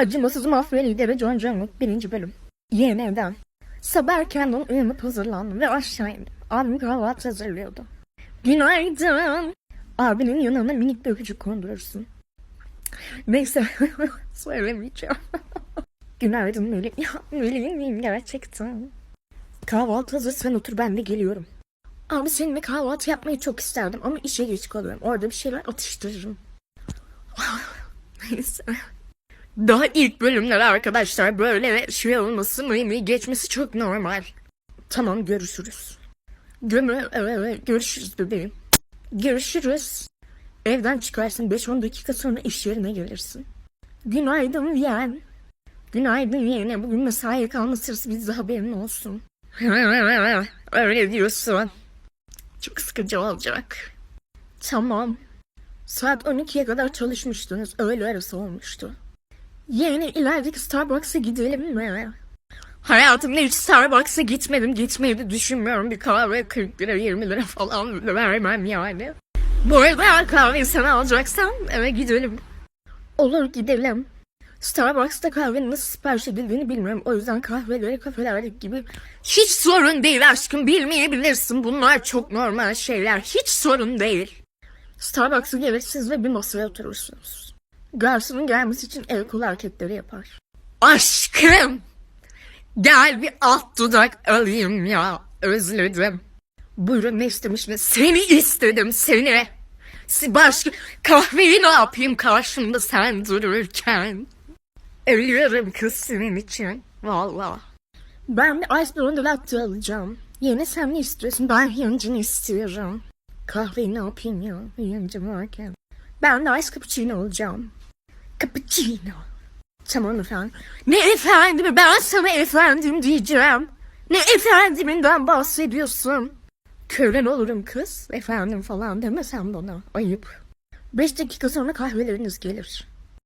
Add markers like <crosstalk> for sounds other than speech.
Acımasız mafya lideri John John birinci bölüm. Yeni evden. Sabah erkenden uyanıp hazırlandım ve aşağı indim. Abim kahvaltı hazırlıyordu. Günaydın. Abinin yanına minik bir öpücük kondurursun. Neyse <laughs> söylemeyeceğim. Günaydın Melih. Ya Melih miyim gerçekten? Kahvaltı hazır sen otur ben de geliyorum. Abi seninle kahvaltı yapmayı çok isterdim ama işe geç kalıyorum. Orada bir şeyler atıştırırım. <laughs> Neyse. Daha ilk bölümler arkadaşlar böyle şey olması mı geçmesi çok normal. Tamam görüşürüz. Gömü görüşürüz bebeğim. Görüşürüz. Evden çıkarsın 5-10 dakika sonra iş yerine gelirsin. Günaydın yeğen. Günaydın yeğene. Bugün mesaiye kalma sırası bizde haberin olsun. <laughs> Öyle diyorsun. Çok sıkıcı olacak. Tamam. Saat 12'ye kadar çalışmıştınız. Öğle arası olmuştu. Yeğene ilerideki Starbucks'a gidelim mi? Hayatımda hiç Starbucks'a gitmedim. Gitmeyi de düşünmüyorum. Bir kahve 40 lira 20 lira falan vermem yani. Bu arada kahveyi sen alacaksan eve gidelim. Olur gidelim. Starbucks'ta kahvenin nasıl sipariş edildiğini bilmiyorum. O yüzden kahveleri kafelerdeki gibi hiç sorun değil aşkım. Bilmeyebilirsin. Bunlar çok normal şeyler. Hiç sorun değil. Starbucks'a gelirsiniz ve bir masaya oturursunuz. Garsonun gelmesi için el kol hareketleri yapar. Aşkım! Gel bir alt dudak alayım ya. Özledim. Buyurun ne istemişsiniz? Seni istedim seni. Si- Başka kahveyi ne yapayım karşımda sen dururken? Ölüyorum kız senin için. Valla. Ben bir ice blonde latte alacağım. Yine sen ne istiyorsun? Ben yancını istiyorum. Kahveyi ne yapayım ya? Yancı varken. Ben de ice cappuccino alacağım. Cappuccino. Tamam efendim. Ne efendimi? Ben sana efendim diyeceğim. Ne efendiminden bahsediyorsun? Kölen olurum kız. Efendim falan deme sen bana. Ayıp. Beş dakika sonra kahveleriniz gelir.